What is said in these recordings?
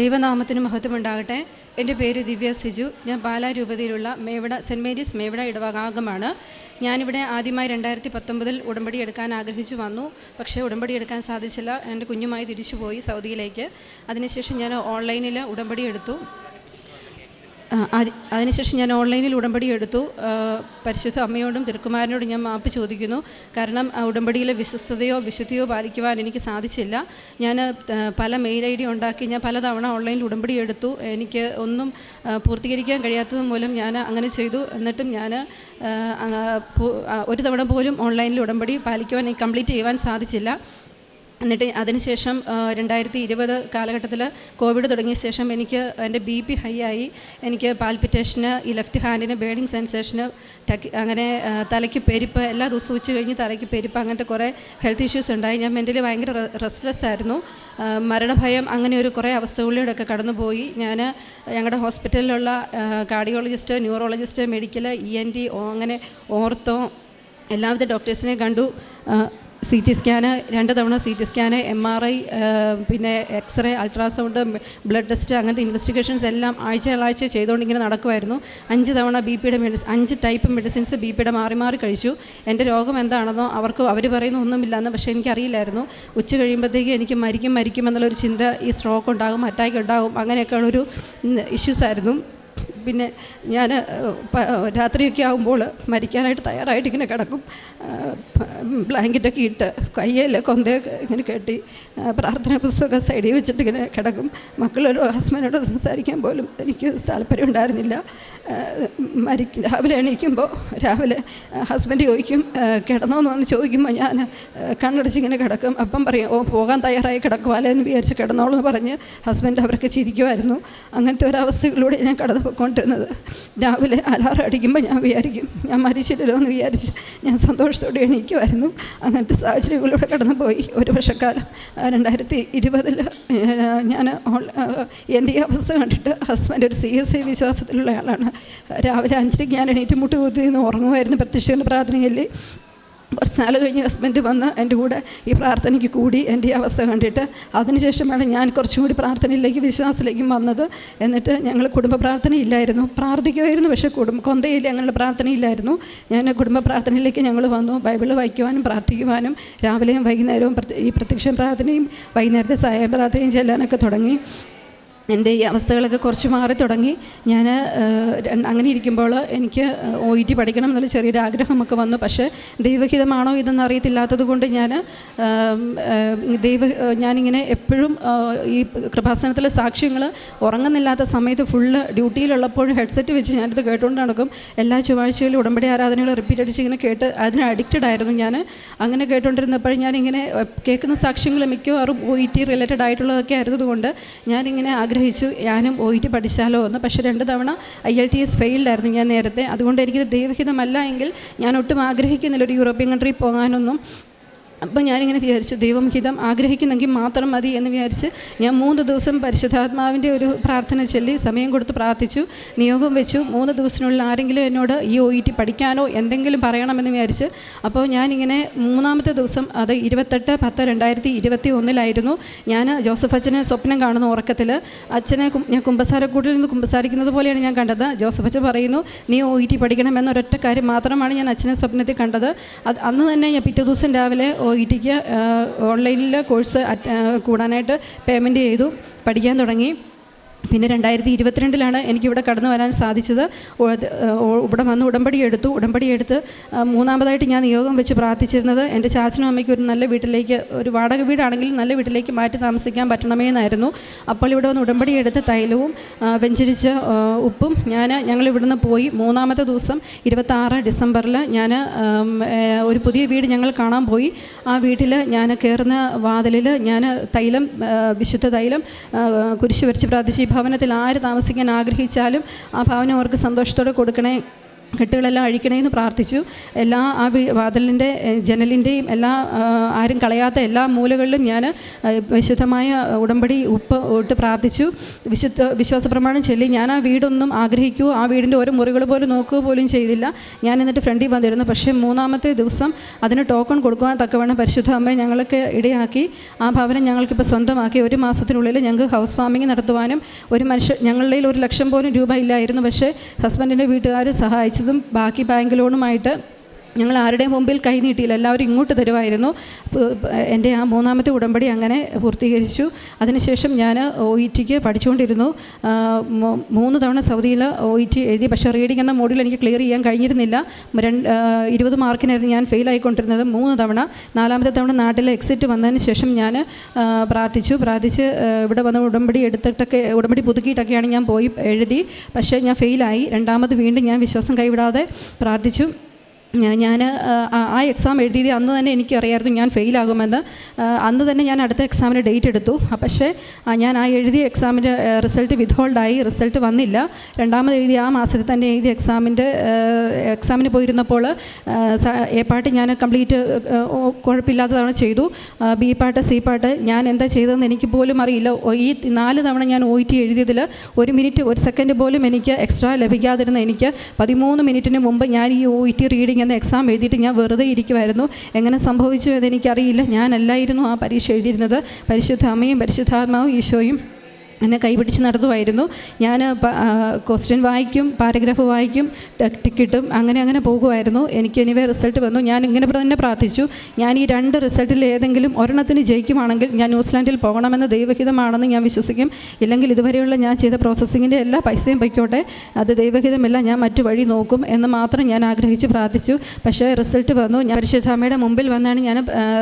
ദൈവനാമത്തിന് മഹത്വമുണ്ടാകട്ടെ. എന്റെ പേര് ദിവ്യ സിജു. ഞാൻ ബാലാരൂപതയിലുള്ള മേവിട സെന്റ് മേരീസ് മേവിട ഇടവകാംഗമാണ്. ഞാനിവിടെ ആദ്യമായി രണ്ടായിരത്തി പത്തൊമ്പതിൽ ഉടമ്പടി എടുക്കാൻ ആഗ്രഹിച്ചു വന്നു. പക്ഷേ ഉടമ്പടി എടുക്കാൻ സാധിച്ചില്ല. എന്റെ കുഞ്ഞുമായി തിരിച്ചുപോയി സൗദിയിലേക്ക്. അതിനുശേഷം ഞാൻ ഓൺലൈനിൽ ഉടമ്പടി എടുത്തു. അതിനുശേഷം ഞാൻ ഓൺലൈനിൽ ഉടമ്പടി എടുത്തു. പരിശുദ്ധ അമ്മയോടും തിരുക്കുമാരനോടും ഞാൻ മാപ്പ് ചോദിക്കുന്നു. കാരണം ഉടമ്പടിയിലെ വിശ്വസ്തയോ വിശുദ്ധിയോ പാലിക്കുവാൻ എനിക്ക് സാധിച്ചില്ല. ഞാൻ പല മെയിൽ ഐ ഡി ഉണ്ടാക്കി ഞാൻ പലതവണ ഓൺലൈനിൽ ഉടമ്പടി എടുത്തു. എനിക്ക് ഒന്നും പൂർത്തീകരിക്കാൻ കഴിയാത്തത് മൂലം ഞാൻ അങ്ങനെ ചെയ്തു. എന്നിട്ടും ഞാൻ ഒരു തവണ പോലും ഓൺലൈനിൽ ഉടമ്പടി പാലിക്കുവാൻ കംപ്ലീറ്റ് ചെയ്യുവാൻ സാധിച്ചില്ല. എന്നിട്ട് അതിനുശേഷം രണ്ടായിരത്തി ഇരുപത് കാലഘട്ടത്തിൽ കോവിഡ് തുടങ്ങിയ ശേഷം എനിക്ക് എന്റെ ബി പി ഹൈ ആയി. എനിക്ക് പാൽപിറ്റേഷന് ഈ ലെഫ്റ്റ് ഹാൻഡിന് ബേഡിങ് സെൻസേഷന് ടക്ക് അങ്ങനെ തലയ്ക്ക് പെരുപ്പ് എല്ലാ ദിവസവും ഉച്ച കഴിഞ്ഞ് തലയ്ക്ക് പെരുപ്പ് അങ്ങനത്തെ കുറേ ഹെൽത്ത് ഇഷ്യൂസ് ഉണ്ടായി. ഞാൻ മെന്റലി ഭയങ്കര റെസ്റ്റ്ലെസ് ആയിരുന്നു. മരണഭയം അങ്ങനെ ഒരു കുറേ അവസ്ഥകളിലൂടെയൊക്കെ കടന്നുപോയി. ഞാൻ ഞങ്ങളുടെ ഹോസ്പിറ്റലിലുള്ള cardiologist neurologist medical E N T അങ്ങനെ ഓർത്തോ എല്ലാവിധ ഡോക്ടേഴ്സിനെ കണ്ടു. സി ടി സ്കാന് രണ്ട് തവണ C T scan M R I പിന്നെ x ray ultrasound blood test അങ്ങനത്തെ ഇൻവെസ്റ്റിഗേഷൻസ് എല്ലാം ആഴ്ചകളാഴ്ച ചെയ്തുകൊണ്ട് ഇങ്ങനെ നടക്കുമായിരുന്നു അഞ്ച് തവണ ബി പിയുടെ മെഡിസിൻ അഞ്ച് ടൈപ്പ് മെഡിസിൻസ് ബി പിയുടെ മാറി മാറി കഴിച്ചു. എന്റെ രോഗം എന്താണെന്നോ അവർക്ക് അവർ പറയുന്ന ഒന്നുമില്ലെന്ന് പക്ഷേ എനിക്കറിയില്ലായിരുന്നു. ഉച്ച കഴിയുമ്പോഴത്തേക്കും എനിക്ക് മരിക്കും മരിക്കും എന്നുള്ളൊരു ചിന്ത ഈ സ്ട്രോക്ക് ഉണ്ടാകും അറ്റാക്ക് ഉണ്ടാകും അങ്ങനെയൊക്കെയുള്ളൊരു ഇഷ്യൂസ് ആയിരുന്നു. പിന്നെ ഞാൻ രാത്രിയൊക്കെ ആകുമ്പോൾ മരിക്കാനായിട്ട് തയ്യാറായിട്ട് ഇങ്ങനെ കിടക്കും. ബ്ലാങ്കറ്റൊക്കെ ഇട്ട് കയ്യിൽ കൊന്തയൊക്കെ ഇങ്ങനെ കെട്ടി പ്രാർത്ഥന പുസ്തകമൊക്കെ സൈഡിൽ വെച്ചിട്ട് ഇങ്ങനെ കിടക്കും. മക്കളോടോ ഹസ്ബൻഡോട് സംസാരിക്കാൻ പോലും എനിക്ക് താല്പര്യം ഉണ്ടായിരുന്നില്ല. മരിക്ക രാവിലെ എണീക്കുമ്പോൾ രാവിലെ ഹസ്ബൻഡ് ചോദിക്കും കിടന്നോ കിടന്നോന്ന് വന്ന് ചോദിക്കുമ്പോൾ ഞാൻ ആ, കണ്ണടച്ച് ഇങ്ങനെ കിടക്കും. അപ്പം പറയും ഓ പോകാൻ തയ്യാറായി കിടക്കുവാലേ എന്ന് വിചാരിച്ച് കിടന്നോളൂ എന്ന് പറഞ്ഞ് ഹസ്ബൻഡ് അവരൊക്കെ ചിരിക്കുമായിരുന്നു അങ്ങനത്തെ ഒരവസ്ഥകളിലൂടെ ഞാൻ കടന്നു പോയിക്കൊണ്ടിരുന്നത് രാവിലെ അലാറം അടിക്കുമ്പോൾ ഞാൻ വിചാരിക്കും ഞാൻ മരിച്ചില്ലല്ലോ എന്ന് വിചാരിച്ച് ഞാൻ സന്തോഷത്തോടെ എണീക്കുമായിരുന്നു അങ്ങനത്തെ സാഹചര്യങ്ങളിലൂടെ കടന്നു പോയി ഒരു വർഷക്കാലം രണ്ടായിരത്തി ഇരുപതിൽ ഞാൻ എന്റെ ഈ അവസ്ഥ കണ്ടിട്ട് ഹസ്ബൻഡ് ഒരു സി എസ് ഐ വിശ്വാസത്തിലുള്ള ആളാണ്. രാവിലെ അഞ്ചരയ്ക്ക് ഞാൻ എണീറ്റ് മുട്ട് കുത്തി നിന്ന് ഉറങ്ങുമായിരുന്നു പ്രത്യക്ഷ പ്രാർത്ഥനയിൽ. കുറച്ച് നാൾ കഴിഞ്ഞ് ഹസ്ബൻഡ് വന്ന് എന്റെ കൂടെ ഈ പ്രാർത്ഥനയ്ക്ക് കൂടി എന്റെ ഈ അവസ്ഥ കണ്ടിട്ട് അതിനുശേഷമാണ് ഞാൻ കുറച്ചും കൂടി പ്രാർത്ഥനയിലേക്ക് വിശ്വാസത്തിലേക്കും വന്നത്. എന്നിട്ട് ഞങ്ങൾ കുടുംബ പ്രാർത്ഥന ഇല്ലായിരുന്നു പ്രാർത്ഥിക്കുമായിരുന്നു പക്ഷേ കുടുംബ കൊന്തയിൽ അങ്ങനെയുള്ള പ്രാർത്ഥന ഇല്ലായിരുന്നു ഞാൻ കുടുംബ പ്രാർത്ഥനയിലേക്ക് ഞങ്ങൾ വന്നു. ബൈബിൾ വായിക്കുവാനും പ്രാർത്ഥിക്കുവാനും രാവിലെയും വൈകുന്നേരവും ഈ പ്രത്യക്ഷ പ്രാർത്ഥനയും വൈകുന്നേരത്തെ സഹായ പ്രാർത്ഥനയും ചെല്ലാനൊക്കെ തുടങ്ങി. എന്റെ ഈ അവസ്ഥകളൊക്കെ കുറച്ച് മാറി തുടങ്ങി. ഞാൻ അങ്ങനെ ഇരിക്കുമ്പോൾ എനിക്ക് ഒ ഇ ടി പഠിക്കണം എന്നുള്ള ചെറിയൊരു ആഗ്രഹമൊക്കെ വന്നു. പക്ഷേ ദൈവഹിതമാണോ ഇതെന്ന് അറിയത്തില്ലാത്തത് കൊണ്ട് ഞാൻ ദൈവ ഞാനിങ്ങനെ എപ്പോഴും ഈ കൃപാസനത്തിലെ സാക്ഷ്യങ്ങൾ ഉറങ്ങുന്നില്ലാത്ത സമയത്ത് ഫുള്ള് ഡ്യൂട്ടിയിലുള്ളപ്പോഴും ഹെഡ്സെറ്റ് വെച്ച് ഞാനിത് കേട്ടുകൊണ്ട് നടക്കും. എല്ലാ ചൊവ്വാഴ്ചയിലും ഉടമ്പടി ആരാധനകൾ റിപ്പീറ്റ് അടിച്ച് ഇങ്ങനെ കേട്ട് അതിന് അഡിക്റ്റഡ് ആയിരുന്നു ഞാൻ. അങ്ങനെ കേട്ടുകൊണ്ടിരുന്നപ്പോൾ ഞാനിങ്ങനെ കേൾക്കുന്ന സാക്ഷ്യങ്ങൾ മിക്കവാറും ഒ ഇ ടി റിലേറ്റഡ് ആയിട്ടുള്ളതൊക്കെ ആയിരുന്നതുകൊണ്ട് ഞാനിങ്ങനെ ആഗ്രഹിച്ചു. ഞാനും ഒ ടി പഠിച്ചാലോ എന്ന്. പക്ഷേ രണ്ട് തവണ ഐ എൽ ടി എസ് ഫെയിൽഡായിരുന്നു ഞാൻ നേരത്തെ. അതുകൊണ്ട് എനിക്കിത് ദൈവഹിതമല്ല എങ്കിൽ ഞാൻ ഒട്ടും ആഗ്രഹിക്കുന്നില്ല ഒരു യൂറോപ്യൻ കൺട്രി പോകാനൊന്നും. അപ്പം ഞാനിങ്ങനെ വിചാരിച്ചു ദൈവം ഹിതം ആഗ്രഹിക്കുന്നെങ്കിൽ മാത്രം മതി എന്ന് വിചാരിച്ച് ഞാൻ മൂന്ന് ദിവസം പരിശുദ്ധാത്മാവിന്റെ ഒരു പ്രാർത്ഥന ചൊല്ലി സമയം കൊടുത്ത് പ്രാർത്ഥിച്ചു നിയോഗം വെച്ചു. മൂന്ന് ദിവസത്തിനുള്ളിൽ ആരെങ്കിലും എന്നോട് ഈ ഒ ഇ ടി പഠിക്കാനോ എന്തെങ്കിലും പറയണമെന്ന് വിചാരിച്ച് അപ്പോൾ ഞാനിങ്ങനെ മൂന്നാമത്തെ ദിവസം അത് ഇരുപത്തെട്ട് പത്ത് രണ്ടായിരത്തി ഇരുപത്തി ഒന്നിലായിരുന്നു ഞാൻ ജോസഫ് അച്ഛനെ സ്വപ്നം കാണുന്നു ഉറക്കത്തിൽ അച്ഛനെ ഞാൻ കുമ്പസാരക്കൂട്ടിൽ നിന്ന് കുമ്പസാരിക്കുന്നത് പോലെയാണ് ഞാൻ കണ്ടത്. ജോസഫ് അച്ഛൻ പറയുന്നു നീ ഒ ഇ ടി പഠിക്കണം എന്നൊരൊറ്റ കാര്യം മാത്രമാണ് ഞാൻ അച്ഛനെ സ്വപ്നത്തിൽ കണ്ടത്. അത് അന്ന് തന്നെ ഞാൻ പിറ്റേ ദിവസം രാവിലെ ഒ ഇ ടിക്ക് ഓൺലൈനിൽ കോഴ്സ് കൂടാനായിട്ട് പേയ്മെന്റ് ചെയ്തു. പഠിക്കാൻ തുടങ്ങി. പിന്നെ രണ്ടായിരത്തി ഇരുപത്തിരണ്ടിലാണ് എനിക്കിവിടെ കടന്നു വരാൻ സാധിച്ചത്. ഇവിടെ വന്ന് ഉടമ്പടി എടുത്തു. ഉടമ്പടി എടുത്ത് മൂന്നാമതായിട്ട് ഞാൻ നിയോഗം വെച്ച് പ്രാർത്ഥിച്ചിരുന്നത് എന്റെ ചാച്ചനും അമ്മയ്ക്കും ഒരു നല്ല വീട്ടിലേക്ക് ഒരു വാടക വീടാണെങ്കിൽ നല്ല വീട്ടിലേക്ക് മാറ്റി താമസിക്കാൻ പറ്റണമേ എന്നായിരുന്നു അപ്പോൾ ഇവിടെ വന്ന് ഉടമ്പടി എടുത്ത് തൈലവും വെഞ്ചരിച്ച ഉപ്പും ഞാൻ ഞങ്ങൾ ഇവിടുന്ന് പോയി. മൂന്നാമത്തെ ദിവസം ഇരുപത്താറ് ഡിസംബറിൽ ഞാൻ ഒരു പുതിയ വീട് ഞങ്ങൾ കാണാൻ പോയി. ആ വീട്ടിൽ ഞാൻ കയറുന്ന വാതിലിൽ ഞാൻ തൈലം വിശുദ്ധ തൈലം കുരിശ് വരച്ച് പ്രാർത്ഥിച്ച് ഭവനത്തിൽ ആര് താമസിക്കാൻ ആഗ്രഹിച്ചാലും ആ ഭവനം അവർക്ക് സന്തോഷത്തോടെ കൊടുക്കണേ കെട്ടുകളെല്ലാം അഴിക്കണേന്ന് പ്രാർത്ഥിച്ചു. എല്ലാ ആ വാതിലിന്റെ ജനലിന്റെയും എല്ലാ ആരും കളയാത്ത എല്ലാ മൂലകളിലും ഞാൻ വിശുദ്ധമായ ഉടമ്പടി ഉപ്പ് ഇട്ട് പ്രാർത്ഥിച്ചു. വിശുദ്ധ വിശ്വാസ പ്രമാണം ചൊല്ലി ഞാൻ ആ വീടൊന്നും ആഗ്രഹിക്കൂ ആ വീടിന്റെ ഓരോ മുറികൾ പോലും നോക്കുക പോലും ചെയ്തില്ല. ഞാൻ എന്നിട്ട് ഫ്രണ്ടിൽ വന്നിരുന്നു. പക്ഷേ മൂന്നാമത്തെ ദിവസം അതിന് ടോക്കൺ കൊടുക്കുവാൻ തക്കവണ്ണം പരിശുദ്ധ അമ്മയെ ഞങ്ങൾക്ക് ഇടയാക്കി. ആ ഭവനം ഞങ്ങൾക്കിപ്പോൾ സ്വന്തമാക്കി. ഒരു മാസത്തിനുള്ളിൽ ഞങ്ങൾക്ക് ഹൗസ് ഫാമിംഗ് നടത്തുവാനും ഒരു മനുഷ്യ ഞങ്ങളുടെ ഒരു ലക്ഷം പോലും രൂപ ഇല്ലായിരുന്നു. പക്ഷേ ഹസ്ബൻഡിന്റെ വീട്ടുകാർ സഹായിച്ചതും ബാക്കി ബാങ്ക് ലോണുമായിട്ട് ഞങ്ങൾ ആരുടെയും മുമ്പിൽ കൈ നീട്ടിയില്ല എല്ലാവരും ഇങ്ങോട്ട് തരുമായിരുന്നു. എന്റെ ആ മൂന്നാമത്തെ ഉടമ്പടി അങ്ങനെ പൂർത്തീകരിച്ചു. അതിനുശേഷം ഞാൻ ഒ ഇ ടിക്ക് പഠിച്ചുകൊണ്ടിരുന്നു. മൂന്ന് തവണ സൗദിയിൽ ഒ ഇ ടി എഴുതി പക്ഷേ റീഡിംഗ് എന്ന മോഡിൽ എനിക്ക് ക്ലിയർ ചെയ്യാൻ കഴിഞ്ഞിരുന്നില്ല. രണ്ട് ഇരുപത് മാർക്കിനായിരുന്നു ഞാൻ ഫെയിൽ ആയിക്കൊണ്ടിരുന്നത് മൂന്ന് തവണ. നാലാമത്തെ തവണ നാട്ടിൽ എക്സിറ്റ് വന്നതിന് ശേഷം ഞാൻ പ്രാർത്ഥിച്ചു. പ്രാർത്ഥിച്ച് ഇവിടെ വന്ന് ഉടമ്പടി എടുത്തിട്ടൊക്കെ ഉടമ്പടി പുതുക്കിയിട്ടൊക്കെയാണ് ഞാൻ പോയി എഴുതി. പക്ഷേ ഞാൻ ഫെയിലായി രണ്ടാമത് വീണ്ടും ഞാൻ വിശ്വാസം കൈവിടാതെ പ്രാർത്ഥിച്ചു. ഞാൻ ആ എക്സാം എഴുതിയത് അന്ന് തന്നെ എനിക്കറിയായിരുന്നു ഞാൻ ഫെയിലാകുമെന്ന് അന്ന് തന്നെ ഞാൻ അടുത്ത എക്സാമിന് ഡേറ്റ് എടുത്തു. പക്ഷേ ഞാൻ ആ എഴുതിയ എക്സാമിന്റെ റിസൾട്ട് വിത്ത്ഹോൾഡായി റിസൾട്ട് വന്നില്ല. രണ്ടാമത് എഴുതിയ ആ മാസത്തിൽ തന്നെ എഴുതിയ എക്സാമിന്റെ എക്സാമിന് പോയിരുന്നപ്പോൾ എ പാട്ട് ഞാൻ കംപ്ലീറ്റ് കുഴപ്പമില്ലാത്തതാണ് ചെയ്തു. ബി പാട്ട് സി പാട്ട് ഞാൻ എന്താ ചെയ്തതെന്ന് എനിക്ക് പോലും അറിയില്ല. ഈ നാല് തവണ ഞാൻ ഒ ടി എഴുതിയതിൽ ഒരു മിനിറ്റ് ഒരു സെക്കൻഡ് പോലും എനിക്ക് എക്സ്ട്രാ ലഭിക്കാതിരുന്ന എനിക്ക് പതിമൂന്ന് മിനിറ്റിന് മുമ്പ് ഞാൻ ഈ ഒ ടി റീഡിംഗ് എന്ന എക്സാം എഴുതിയിട്ട് ഞാൻ വെറുതെ ഇരിക്കുമായിരുന്നു എങ്ങനെ സംഭവിച്ചു എന്ന് എനിക്കറിയില്ല. ഞാനല്ലായിരുന്നു ആ പരീക്ഷ എഴുതിയിരുന്നത്. പരിശുദ്ധ അമ്മയും പരിശുദ്ധാത്മാവും ഈശോയും എന്നെ കൈപിടിച്ച് നടത്തുമായിരുന്നു. ഞാൻ ക്വസ്റ്റ്യൻ വായിക്കും പാരഗ്രാഫ് വായിക്കും ടിക്കറ്റും അങ്ങനെ അങ്ങനെ പോകുമായിരുന്നു. എനിക്ക് എനിവേ റിസൾട്ട് വന്നു. ഞാൻ ഇങ്ങനെ തന്നെ പ്രാർത്ഥിച്ചു. ഞാൻ ഈ രണ്ട് റിസൾട്ടിൽ ഏതെങ്കിലും ഒരെണ്ണത്തിന് ജയിക്കുവാണെങ്കിൽ ഞാൻ ന്യൂസിലാൻഡിൽ പോകണമെന്ന് ദൈവഹിതമാണെന്ന് ഞാൻ വിശ്വസിക്കും. ഇല്ലെങ്കിൽ ഇതുവരെയുള്ള ഞാൻ ചെയ്ത പ്രോസസ്സിങ്ങിന്റെ എല്ലാ പൈസയും പൊയ്ക്കോട്ടെ. അത് ദൈവഹിതമല്ല ഞാൻ മറ്റു വഴി നോക്കും എന്ന് മാത്രം ഞാൻ ആഗ്രഹിച്ച് പ്രാർത്ഥിച്ചു. പക്ഷേ റിസൾട്ട് വന്നു. ഞാൻ പരിശുദ്ധാമ്മയുടെ മുമ്പിൽ വന്നാണ് ഞാൻ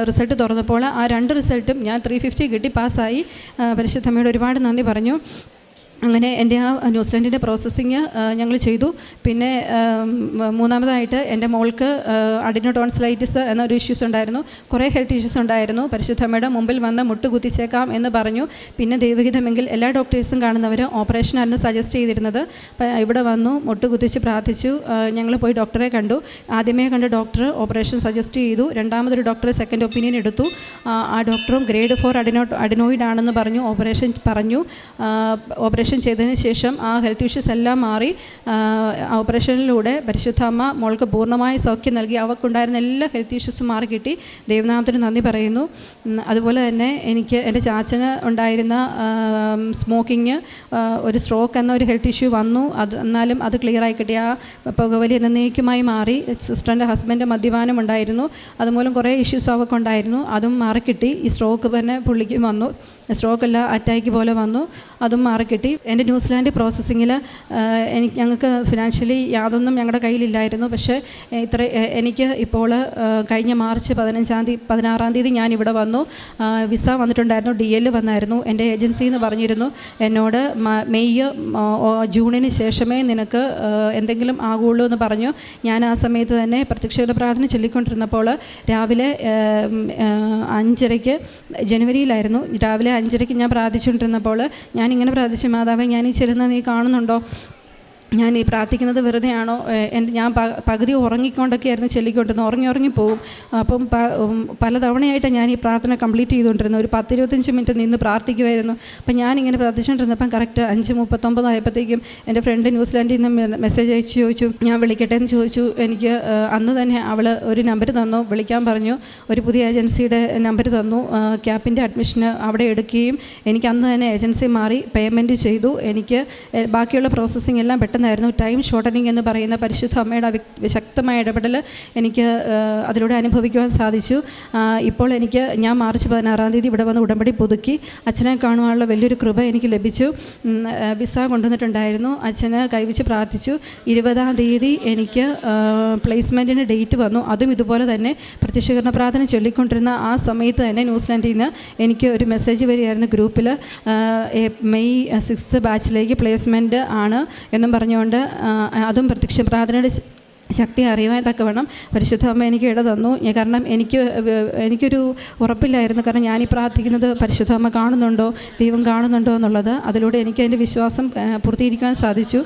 റിസൾട്ട് തുറന്നപ്പോൾ ആ രണ്ട് റിസൾട്ടും ഞാൻ ത്രീ ഫിഫ്റ്റി കിട്ടി പാസ്സായി പരിശുദ്ധാമ്മയുടെ ഒരുപാട് നന്ദി പറഞ്ഞു. അങ്ങനെ എന്റെ ആ ന്യൂസിലൻഡിന്റെ പ്രോസസ്സിങ് ഞങ്ങൾ ചെയ്തു. പിന്നെ മൂന്നാമതായിട്ട് എന്റെ മോൾക്ക് അഡിനോ ടോൺസിലൈറ്റിസ് എന്നൊരു ഇഷ്യൂസ് ഉണ്ടായിരുന്നു. കുറേ ഹെൽത്ത് ഇഷ്യൂസ് ഉണ്ടായിരുന്നു. പരിശുദ്ധമ്മയുടെ മുമ്പിൽ വന്ന് മുട്ട് കുത്തിച്ചേക്കാം എന്ന് പറഞ്ഞു. പിന്നെ ദൈവഹിതമെങ്കിൽ എല്ലാ ഡോക്ടേഴ്സും കാണുന്നവർ ഓപ്പറേഷനായിരുന്നു സജസ്റ്റ് ചെയ്തിരുന്നത്. ഇവിടെ വന്നു മുട്ട് കുത്തിച്ച് പ്രാർത്ഥിച്ചു ഞങ്ങൾ പോയി ഡോക്ടറെ കണ്ടു. ആദ്യമേ കണ്ട ഡോക്ടർ ഓപ്പറേഷൻ സജസ്റ്റ് ചെയ്തു. രണ്ടാമതൊരു ഡോക്ടർ സെക്കൻഡ് ഒപ്പീനിയൻ എടുത്തു. ആ, ഡോക്ടറും ഗ്രേഡ് ഫോർ അഡിനോ അഡിനോയിഡ് ആണെന്ന് പറഞ്ഞു ഓപ്പറേഷൻ പറഞ്ഞു. ആ, ഓപ്പറേഷൻ ചെയ്തതിന് ശേഷം ആ ഹെൽത്ത് ഇഷ്യൂസ് എല്ലാം മാറി ഓപ്പറേഷനിലൂടെ പരിശുദ്ധ അമ്മ മോൾക്ക് പൂർണമായ സൗഖ്യം നൽകി. അവൾക്കുണ്ടായിരുന്ന എല്ലാ ഹെൽത്ത് ഇഷ്യൂസും മാറി കിട്ടി ദൈവനാമത്തിന് നന്ദി പറയുന്നു. അതുപോലെ തന്നെ എനിക്ക് എന്റെ ചാച്ചന് ഉണ്ടായിരുന്ന സ്മോക്കിങ് ഒരു സ്ട്രോക്ക് എന്ന ഒരു ഹെൽത്ത് ഇഷ്യൂ വന്നു. അത് എന്നാലും അത് ക്ലിയർ ആയി കിട്ടി. ആ പുകവലി എന്നേക്കുമായി മാറി. സിസ്റ്ററിന്റെ ഹസ്ബൻഡ് മദ്യപാനം ഉണ്ടായിരുന്നു. അതുമൂലം കുറേ ഇഷ്യൂസ് അവൾക്കുണ്ടായിരുന്നു. അതും മാറിക്കിട്ടി. ഈ സ്ട്രോക്ക് തന്നെ പുള്ളിക്ക് വന്നു. സ്ട്രോക്ക് അല്ല അറ്റാക്ക് പോലെ വന്നു. അതും മാറിക്കിട്ടി. എന്റെ ന്യൂസിലാൻഡ് പ്രോസസ്സിങ്ങിൽ എനിക്ക് ഞങ്ങൾക്ക് ഫിനാൻഷ്യലി യാതൊന്നും ഞങ്ങളുടെ കയ്യിലില്ലായിരുന്നു. പക്ഷേ ഇത്ര എനിക്ക് ഇപ്പോൾ കഴിഞ്ഞ മാർച്ച് പതിനഞ്ചാം തീയതി പതിനാറാം തീയതി ഞാൻ ഇവിടെ വന്നു. വിസ വന്നിട്ടുണ്ടായിരുന്നു. ഡി എൽ വന്നായിരുന്നു. എന്റെ ഏജൻസി എന്ന് പറഞ്ഞിരുന്നു. എന്നോട് മെയ് ജൂണിന് ശേഷമേ നിനക്ക് എന്തെങ്കിലും ആകുള്ളൂ എന്ന് പറഞ്ഞു. ഞാൻ ആ സമയത്ത് തന്നെ പ്രത്യക്ഷയുടെ പ്രാർത്ഥന ചൊല്ലിക്കൊണ്ടിരുന്നപ്പോൾ രാവിലെ അഞ്ചരയ്ക്ക് ജനുവരിയിലായിരുന്നു. രാവിലെ അഞ്ചരയ്ക്ക് ഞാൻ പ്രാർത്ഥിച്ചുകൊണ്ടിരുന്നപ്പോൾ ഞാനിങ്ങനെ പ്രാർത്ഥിച്ചു മാതാവേ ഞാൻ ഈ ചെല്ലുന്ന നീ കാണുന്നുണ്ടോ? ഞാൻ ഈ പ്രാർത്ഥിക്കുന്നത് വെറുതെയാണോ? എന്റെ ഞാൻ പകുതി ഉറങ്ങിക്കൊണ്ടൊക്കെയായിരുന്നു ചെല്ലിക്കൊണ്ടിരുന്നത്. ഉറങ്ങി ഉറങ്ങി പോകും അപ്പം പലതവണയായിട്ട് ഞാൻ ഈ പ്രാർത്ഥന കംപ്ലീറ്റ് ചെയ്തുകൊണ്ടിരുന്നു. ഒരു പത്തിരുപത്തഞ്ച് മിനിറ്റ് നിന്ന് പ്രാർത്ഥിക്കുമായിരുന്നു അപ്പം ഞാനിങ്ങനെ പ്രാർത്ഥിച്ചുകൊണ്ടിരുന്നപ്പം കറക്റ്റ് അഞ്ച് മുപ്പത്തൊമ്പതായപ്പോഴത്തേക്കും എന്റെ ഫ്രണ്ട് ന്യൂസിലാൻഡിൽ നിന്ന് മെസ്സേജ് അയച്ച് ചോദിച്ചു. ഞാൻ വിളിക്കട്ടെ എന്ന് ചോദിച്ചു. എനിക്ക് അന്ന് തന്നെ അവൾ ഒരു നമ്പർ തന്നു. വിളിക്കാൻ പറഞ്ഞു. ഒരു പുതിയ ഏജൻസിയുടെ നമ്പർ തന്നു. ക്യാപ്പിന്റെ അഡ്മിഷന് അവിടെ എടുക്കുകയും എനിക്ക് അന്ന് തന്നെ ഏജൻസി മാറി പേയ്മെന്റ് ചെയ്തു. എനിക്ക് ബാക്കിയുള്ള പ്രോസസ്സിംഗ് എല്ലാം പെട്ടെന്നായിരുന്നു ടൈം ഷോർട്ടനിങ് എന്ന് പറയുന്ന പരിശുദ്ധ അമ്മയുടെ ശക്തമായ ഇടപെടൽ എനിക്ക് അതിലൂടെ അനുഭവിക്കുവാൻ സാധിച്ചു. ഇപ്പോൾ എനിക്ക് ഞാൻ മാർച്ച് പതിനാറാം തീയതി ഇവിടെ വന്ന് ഉടമ്പടി പുതുക്കി അച്ഛനെ കാണുവാനുള്ള വലിയൊരു കൃപ എനിക്ക് ലഭിച്ചു. വിസ കൊണ്ടുവന്നിട്ടുണ്ടായിരുന്നു. അച്ഛന് കൈവച്ച് പ്രാർത്ഥിച്ചു. ഇരുപതാം തീയതി എനിക്ക് പ്ലേസ്മെന്റിന് ഡേറ്റ് വന്നു. അതും ഇതുപോലെ തന്നെ പ്രത്യക്ഷീകരണ പ്രാർത്ഥന ചൊല്ലിക്കൊണ്ടിരുന്ന ആ സമയത്ത് തന്നെ ന്യൂസിലാൻഡിൽ നിന്ന് എനിക്ക് ഒരു മെസ്സേജ് വരികയായിരുന്നു ഗ്രൂപ്പിൽ മെയ് സിക്സ്ത് ബാച്ചിലേക്ക് പ്ലേസ്മെന്റ് ആണ് എന്നും പറഞ്ഞുകൊണ്ട് അതും പ്രത്യക്ഷ പ്രാർത്ഥനയുടെ ശക്തി അറിയുവാൻ തക്കവണ്ണം പരിശുദ്ധ അമ്മ എനിക്ക് ഇട തന്നു. കാരണം എനിക്ക് എനിക്കൊരു ഉറപ്പില്ലായിരുന്നു. കാരണം ഈ പ്രാർത്ഥിക്കുന്നത് പരിശുദ്ധ അമ്മ കാണുന്നുണ്ടോ? ദൈവം കാണുന്നുണ്ടോ എന്നുള്ളത്. അതിലൂടെ എനിക്ക് എന്റെ വിശ്വാസം പൂർത്തീകരിക്കുവാൻ സാധിച്ചു.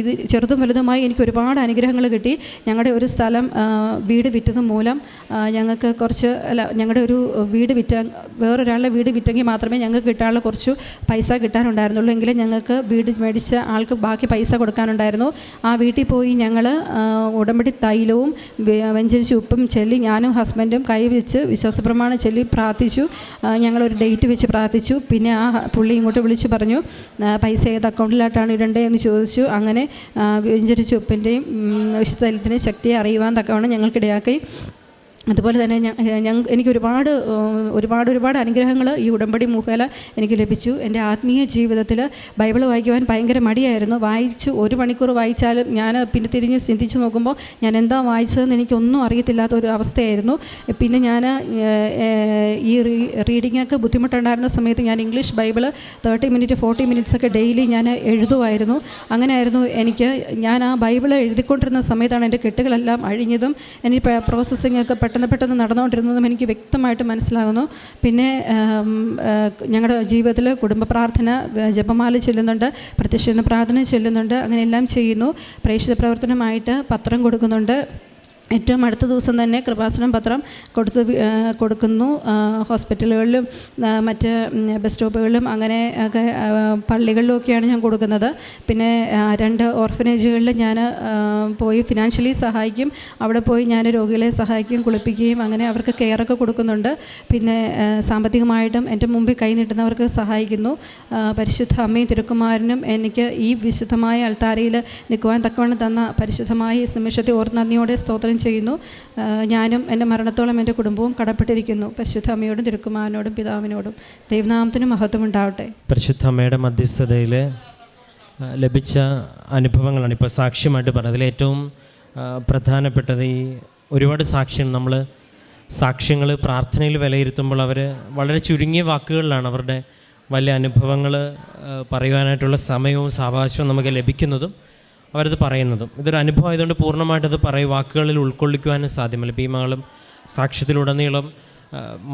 ഇത് ചെറുതും വലുതുമായി എനിക്ക് ഒരുപാട് അനുഗ്രഹങ്ങൾ കിട്ടി. ഞങ്ങളുടെ ഒരു സ്ഥലം വീട് വിറ്റത് മൂലം ഞങ്ങൾക്ക് കുറച്ച് അല്ല ഞങ്ങളുടെ ഒരു വീട് വിറ്റ വേറൊരാളുടെ വീട് വിറ്റെങ്കിൽ മാത്രമേ ഞങ്ങൾക്ക് കിട്ടാനുള്ള കുറച്ച് പൈസ കിട്ടാനുണ്ടായിരുന്നുള്ളൂ. എങ്കിലും ഞങ്ങൾക്ക് വീട് മേടിച്ച ആൾക്ക് ബാക്കി പൈസ കൊടുക്കാനുണ്ടായിരുന്നു. ആ വീട്ടിൽ പോയി ഞങ്ങൾ ഉടമ്പടി തൈലവും വെഞ്ചരിച്ച് ഉപ്പും ചൊല്ലി ഞാനും ഹസ്ബൻഡും കൈ വെച്ച് വിശ്വാസപ്രമാണം ചൊല്ലി പ്രാർത്ഥിച്ചു. ഞങ്ങളൊരു ഡേറ്റ് വെച്ച് പ്രാർത്ഥിച്ചു. പിന്നെ ആ പുള്ളി ഇങ്ങോട്ട് വിളിച്ച് പറഞ്ഞു പൈസ ഏത് അക്കൗണ്ടിലായിട്ടാണ് ഇടേണ്ടത് എന്ന് ചോദിച്ചു. അങ്ങനെ വെഞ്ചരിച്ച് ഉപ്പിന്റെയും വിശുദ്ധ തൈലത്തിന്റെയും ശക്തിയെ അറിയുവാൻ തക്കവണ്ണം ഞങ്ങൾക്കിടയാക്കി. അതുപോലെ തന്നെ ഞാൻ എനിക്ക് ഒരുപാട് ഒരുപാട് ഒരുപാട് അനുഗ്രഹങ്ങൾ ഈ ഉടമ്പടി മുഖേല എനിക്ക് ലഭിച്ചു. എന്റെ ആത്മീയ ജീവിതത്തിൽ ബൈബിൾ വായിക്കുവാൻ ഭയങ്കര മടിയായിരുന്നു. വായിച്ച് ഒരു മണിക്കൂർ വായിച്ചാലും ഞാൻ പിന്നെ തിരിഞ്ഞ് ചിന്തിച്ച് നോക്കുമ്പോൾ ഞാൻ എന്താ വായിച്ചതെന്ന് എനിക്കൊന്നും അറിയത്തില്ലാത്ത ഒരു അവസ്ഥയായിരുന്നു. പിന്നെ ഞാൻ ഈ റീ റീഡിങ്ങൊക്കെ ബുദ്ധിമുട്ടുണ്ടായിരുന്ന സമയത്ത് ഞാൻ English bible thirty minute forty minutes ഒക്കെ ഡെയിലി ഞാൻ എഴുതുമായിരുന്നു അങ്ങനെയായിരുന്നു എനിക്ക് ഞാൻ ആ ബൈബിൾ എഴുതിക്കൊണ്ടിരുന്ന സമയത്താണ് എന്റെ കെട്ടുകളെല്ലാം അഴിഞ്ഞതും എനിക്ക് പ്രോസസ്സിംഗ് ഒക്കെ പെട്ടെന്ന് പെട്ടെന്ന് നടന്നുകൊണ്ടിരുന്നതും എനിക്ക് വ്യക്തമായിട്ട് മനസ്സിലാകുന്നു. പിന്നെ ഞങ്ങളുടെ ജീവിതത്തിൽ കുടുംബ പ്രാർത്ഥന ജപമാല ചെല്ലുന്നുണ്ട് പ്രത്യക്ഷ പ്രാർത്ഥന ചെല്ലുന്നുണ്ട് അങ്ങനെയെല്ലാം ചെയ്യുന്നു. പ്രേക്ഷിത പ്രവർത്തനമായിട്ട് പത്രം കൊടുക്കുന്നുണ്ട്. ഏറ്റവും അടുത്ത ദിവസം തന്നെ കൃപാസനം പത്രം കൊടുത്ത് കൊടുക്കുന്നു. ഹോസ്പിറ്റലുകളിലും മറ്റ് ബസ് സ്റ്റോപ്പുകളിലും അങ്ങനെ ഒക്കെ പള്ളികളിലുമൊക്കെയാണ് ഞാൻ കൊടുക്കുന്നത്. പിന്നെ രണ്ട് ഓർഫനേജുകളിൽ ഞാൻ പോയി ഫിനാൻഷ്യലി സഹായിക്കും. അവിടെ പോയി ഞാൻ രോഗികളെ സഹായിക്കും കുളിപ്പിക്കുകയും അങ്ങനെ അവർക്ക് കെയറൊക്കെ കൊടുക്കുന്നുണ്ട്. പിന്നെ സാമ്പത്തികമായിട്ടും എന്റെ മുമ്പിൽ കൈ നീട്ടുന്നവർക്ക് സഹായിക്കുന്നു. പരിശുദ്ധ അമ്മയും തിരുക്കുമാരനും എനിക്ക് ഈ വിശുദ്ധമായ അൾത്താരയിൽ നിൽക്കുവാൻ തക്കവണ്ണം തന്ന പരിശുദ്ധമായ ഈ നിമിഷത്തെ ഓർത്ത് നന്ദിയോടെ സ്തോത്രം ചെയ്യുന്നു. ഞാനും എന്റെ മരണത്തോളം എന്റെ കുടുംബവും കടപ്പെട്ടിരിക്കുന്നു. പരിശുദ്ധ അമ്മയോടും തിരുക്കുമാരനോടും പിതാവിനോടും ദൈവനാമത്തിനും മഹത്വം ഉണ്ടാവട്ടെ. പരിശുദ്ധ അമ്മയുടെ മധ്യസ്ഥതയിൽ ലഭിച്ച അനുഭവങ്ങളാണ് ഇപ്പോൾ സാക്ഷ്യമായിട്ട് പറഞ്ഞത്. അതിലേറ്റവും പ്രധാനപ്പെട്ടത് ഈ ഒരുപാട് സാക്ഷ്യം നമ്മൾ സാക്ഷ്യങ്ങൾ പ്രാർത്ഥനയിൽ വിലയിരുത്തുമ്പോൾ അവർ വളരെ ചുരുങ്ങിയ വാക്കുകളിലാണ് അവരുടെ വലിയ അനുഭവങ്ങൾ പറയുവാനായിട്ടുള്ള സമയവും സാവകാശവും നമുക്ക് ലഭിക്കുന്നതും. അവരത് പറയുന്നതും. ഇതൊരു അനുഭവം ആയതുകൊണ്ട് പൂർണമായിട്ടത് പറയും. വാക്കുകളിൽ ഉൾക്കൊള്ളിക്കുവാനും സാധ്യമല്ല. ഇപ്പോൾ ഈ മകളും സാക്ഷ്യത്തിലുടനീളം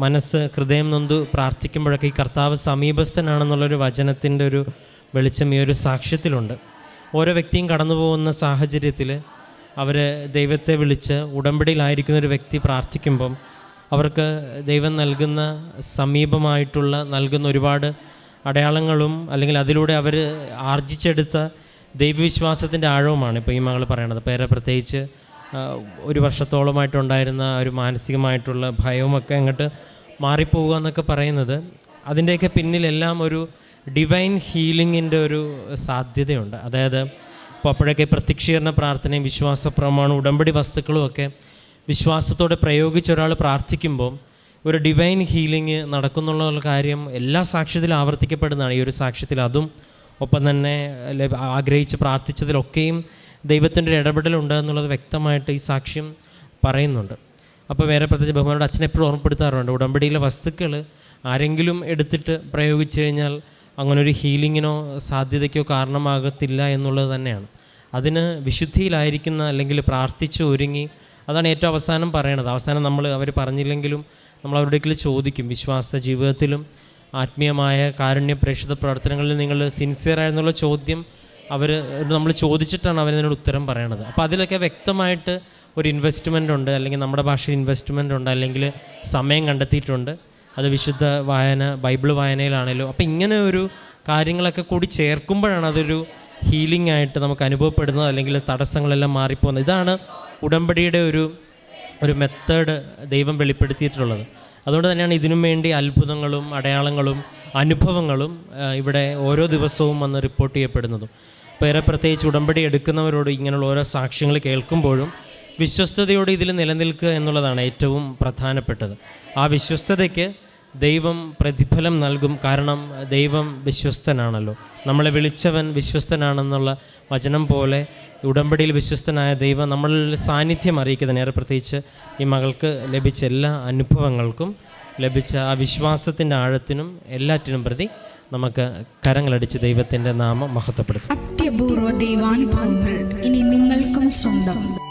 മനസ്സ് ഹൃദയം നൊന്ത് പ്രാർത്ഥിക്കുമ്പോഴൊക്കെ ഈ കർത്താവ് സമീപസ്ഥനാണെന്നുള്ളൊരു വചനത്തിന്റെ ഒരു വെളിച്ചം ഈ ഒരു സാക്ഷ്യത്തിലുണ്ട്. ഓരോ വ്യക്തിയും കടന്നു പോകുന്ന സാഹചര്യത്തിൽ അവർ ദൈവത്തെ വിളിച്ച് ഉടമ്പടിയിലായിരിക്കുന്ന ഒരു വ്യക്തി പ്രാർത്ഥിക്കുമ്പം അവർക്ക് ദൈവം നൽകുന്ന സമീപമായിട്ടുള്ള നൽകുന്ന ഒരുപാട് അടയാളങ്ങളും അല്ലെങ്കിൽ അതിലൂടെ അവർ ആർജിച്ചെടുത്ത ദൈവവിശ്വാസത്തിന്റെ ആഴവുമാണ് ഇപ്പോൾ ഈ മകൾ പറയണത്. പേരെ പ്രത്യേകിച്ച് ഒരു വർഷത്തോളമായിട്ടുണ്ടായിരുന്ന ഒരു മാനസികമായിട്ടുള്ള ഭയവുമൊക്കെ അങ്ങോട്ട് മാറിപ്പോവുക എന്നൊക്കെ പറയുന്നത് അതിന്റെയൊക്കെ പിന്നിലെല്ലാം ഒരു ഡിവൈൻ ഹീലിങ്ങിന്റെ ഒരു സാധ്യതയുണ്ട്. അതായത് ഇപ്പോൾ അപ്പോഴൊക്കെ പ്രത്യക്ഷീകരണ പ്രാർത്ഥനയും വിശ്വാസ പ്രമാണം ഉടമ്പടി വസ്തുക്കളും ഒക്കെ വിശ്വാസത്തോടെ പ്രയോഗിച്ച് ഒരാൾ പ്രാർത്ഥിക്കുമ്പോൾ ഒരു ഡിവൈൻ ഹീലിംഗ് നടക്കുന്നുള്ള കാര്യം എല്ലാ സാക്ഷ്യത്തിലും ആവർത്തിക്കപ്പെടുന്നതാണ്. ഈ ഒരു സാക്ഷ്യത്തിൽ അതും ഒപ്പം തന്നെ ആഗ്രഹിച്ച് പ്രാർത്ഥിച്ചതിലൊക്കെയും ദൈവത്തിന്റെ ഒരു ഇടപെടലുണ്ട് എന്നുള്ളത് വ്യക്തമായിട്ട് ഈ സാക്ഷ്യം പറയുന്നുണ്ട്. അപ്പോൾ വേറെ പ്രത്യേകിച്ച് ബഹുമാനോട് അച്ഛനെ എപ്പോഴും ഓർമ്മപ്പെടുത്താറുണ്ട്. ഉടമ്പടിയിലെ വസ്തുക്കൾ ആരെങ്കിലും എടുത്തിട്ട് പ്രയോഗിച്ചു കഴിഞ്ഞാൽ അങ്ങനൊരു ഹീലിങ്ങിനോ സാധ്യതയ്ക്കോ കാരണമാകത്തില്ല എന്നുള്ളത് തന്നെയാണ്. അതിന് വിശുദ്ധിയിലായിരിക്കുന്ന അല്ലെങ്കിൽ പ്രാർത്ഥിച്ച് ഒരുങ്ങി അതാണ് ഏറ്റവും അവസാനം പറയണത്. അവസാനം നമ്മൾ അവർ പറഞ്ഞില്ലെങ്കിലും നമ്മൾ അവരുടെ ചോദിക്കും. വിശ്വാസ ജീവിതത്തിലും ആത്മീയമായ കാരുണ്യ പ്രേക്ഷിത പ്രവർത്തനങ്ങളിൽ നിങ്ങൾ സിൻസിയർ ആയിരുന്നുള്ള ചോദ്യം അവർ നമ്മൾ ചോദിച്ചിട്ടാണ് അവരതിനോട് ഉത്തരം പറയണത്. അപ്പോൾ അതിലൊക്കെ വ്യക്തമായിട്ട് ഒരു ഇൻവെസ്റ്റ്മെന്റ് ഉണ്ട് അല്ലെങ്കിൽ നമ്മുടെ ഭാഷയിൽ ഇൻവെസ്റ്റ്മെന്റ് ഉണ്ട് അല്ലെങ്കിൽ സമയം കണ്ടെത്തിയിട്ടുണ്ട്. അത് വിശുദ്ധ വായന ബൈബിൾ വായനയിലാണല്ലോ അപ്പോൾ ഇങ്ങനെ ഒരു കാര്യങ്ങളൊക്കെ കൂടി ചേർക്കുമ്പോഴാണ് അതൊരു ഹീലിംഗ് ആയിട്ട് നമുക്ക് അനുഭവപ്പെടുന്നത് അല്ലെങ്കിൽ തടസ്സങ്ങളെല്ലാം മാറിപ്പോകുന്നത്. ഇതാണ് ഉടമ്പടിയുടെ ഒരു ഒരു മെത്തേഡ് ദൈവം വെളിപ്പെടുത്തിയിട്ടുള്ളത്. അതുകൊണ്ട് തന്നെയാണ് ഇതിനും വേണ്ടി അത്ഭുതങ്ങളും അടയാളങ്ങളും അനുഭവങ്ങളും ഇവിടെ ഓരോ ദിവസവും വന്ന് റിപ്പോർട്ട് ചെയ്യപ്പെടുന്നതും. ഏറെ പ്രത്യേകിച്ച് ഉടമ്പടി എടുക്കുന്നവരോട് ഇങ്ങനെയുള്ള ഓരോ സാക്ഷ്യങ്ങൾ കേൾക്കുമ്പോഴും വിശ്വസ്തയോടെ ഇതിൽ നിലനിൽക്കുക എന്നുള്ളതാണ് ഏറ്റവും പ്രധാനപ്പെട്ടത്. ആ വിശ്വസ്തതയ്ക്ക് ദൈവം പ്രതിഫലം നൽകും കാരണം ദൈവം വിശ്വസ്തനാണല്ലോ. നമ്മളെ വിളിച്ചവൻ വിശ്വസ്തനാണെന്നുള്ള വചനം പോലെ ഉടമ്പടിയിൽ വിശ്വസ്തനായ ദൈവം നമ്മളിൽ സാന്നിധ്യം അറിയിക്കുന്ന നേരെ പ്രത്യേകിച്ച് ഈ മകൾക്ക് ലഭിച്ച എല്ലാ അനുഭവങ്ങൾക്കും ലഭിച്ച ആ വിശ്വാസത്തിന്റെ ആഴത്തിനും എല്ലാറ്റിനും പ്രതി നമുക്ക് കരങ്ങളടിച്ച് ദൈവത്തിന്റെ നാമം മഹത്വപ്പെടുത്തും. അത്യപൂർവ ദൈവാനുഭവങ്ങൾ ഇനി നിങ്ങൾക്കും സ്വന്തം.